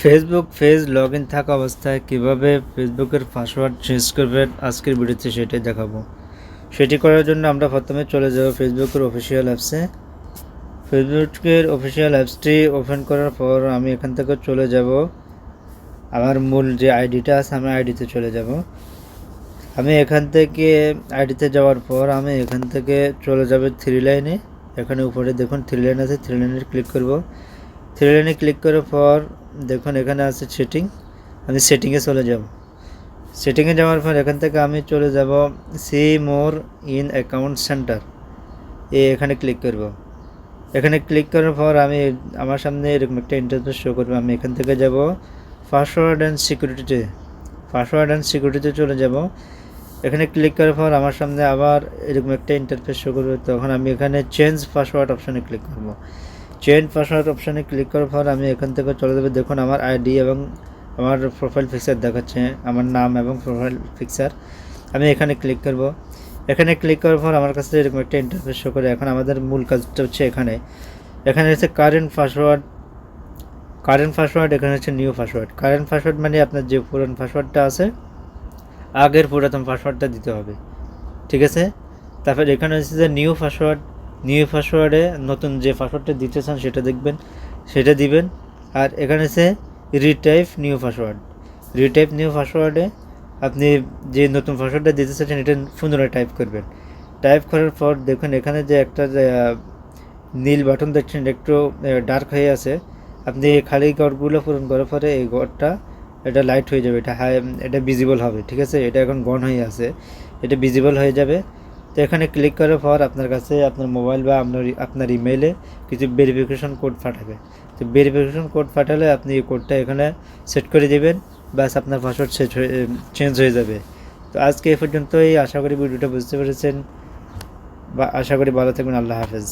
Facebook page log in থাকা অবস্থায় কীভাবে ফেসবুকের পাসওয়ার্ড চেঞ্জ করবেন আজকের ভিডিওতে সেটাই দেখাবো। সেটি করার জন্য আমরা প্রথমে চলে যাব ফেসবুকের অফিসিয়াল অ্যাপসে ফেসবুকের অফিসিয়াল অ্যাপসটি ওপেন করার পর আমি এখান থেকে চলে যাব। আমার মূল যে আইডিটা আছে, আমি আইডিতে চলে যাব। আমি এখান থেকে আইডিতে যাওয়ার পর আমি এখান থেকে চলে যাব থ্রি লাইনে এখানে উপরে দেখুন থ্রি লাইন আছে থ্রি লাইনে ক্লিক করব। থ্রি লাইনে ক্লিক করার পর দেখুন, এখানে আছে সেটিং আমি সেটিংয়ে চলে যাব। সেটিংয়ে যাওয়ার পর এখান থেকে আমি চলে যাব see more in account center এ এখানে ক্লিক করব। এখানে ক্লিক করার পর আমি আমার সামনে এরকম একটা ইন্টারফেস শো করবে। আমি এখান থেকে যাব পাসওয়ার্ড অ্যান্ড সিকিউরিটিতে পাসওয়ার্ড অ্যান্ড সিকিউরিটিতে চলে যাব। এখানে ক্লিক করার পর আমার সামনে আবার এরকম একটা ইন্টারফেস শো করবে। তখন আমি এখানে চেঞ্জ পাসওয়ার্ড অপশানে ক্লিক করব। চেঞ্জ পাসওয়ার্ড অপশানে ক্লিক করার পর আমি এখান থেকে চলে যাবে। দেখুন, আমার আইডি এবং আমার প্রোফাইল পিকচার দেখাচ্ছে, আমার নাম এবং প্রোফাইল পিকচার আমি এখানে ক্লিক করব। এখানে ক্লিক করার পর আমার কাছে এরকম একটা ইন্টারফেস শো করে। এখন আমাদের মূল কাজটা হচ্ছে এখানে। এখানে হচ্ছে কারেন্ট পাসওয়ার্ড কারেন্ট পাসওয়ার্ড এখানে হচ্ছে নিউ পাসওয়ার্ড কারেন্ট পাসওয়ার্ড মানে আপনার যে পুরান পাসওয়ার্ডটা আছে, আগের পুরাতন পাসওয়ার্ডটা দিতে হবে। ঠিক আছে? তারপর এখানে হচ্ছে যে নিউ পাসওয়ার্ড নিউ পাসওয়ার্ডে নতুন যে পাসওয়ার্ডটা দিতে চান সেটা দেখবেন, সেটা দিবেন। আর এখানে হচ্ছে retype new password retype new পাসওয়ার্ডে আপনি যে নতুন পাসওয়ার্ডটা দিতে চাচ্ছেন, এটা পুনরায় টাইপ করবেন। টাইপ করার পর দেখুন এখানে যে একটা নীল বাটন দেখছেন, একটু ডার্ক হয়ে আছে। আপনি খালি ঘরগুলো পূরণ করার পরে এই ঘরটা এটা লাইট হয়ে যাবে। এটা হাই এটা ভিজিবল হবে, ঠিক আছে? এটা এখন গন হয়ে আছে। এটা ভিজিবল হয়ে যাবে। তো এখানে ক্লিক করার পর আপনার কাছে আপনার মোবাইল বা আপনার আপনার ইমেইলে কিছু ভেরিফিকেশন কোড পাঠাবে। তো ভেরিফিকেশন কোড পাঠালে আপনি এই কোডটা এখানে সেট করে দেবেন, ব্যাস আপনার পাসওয়ার্ড সেট হয়ে চেঞ্জ হয়ে যাবে। তো আজকে এ পর্যন্তই। আশা করি ভিডিওটা বুঝতে পেরেছেন। বা আশা করি ভালো থাকবেন। আল্লাহ হাফেজ।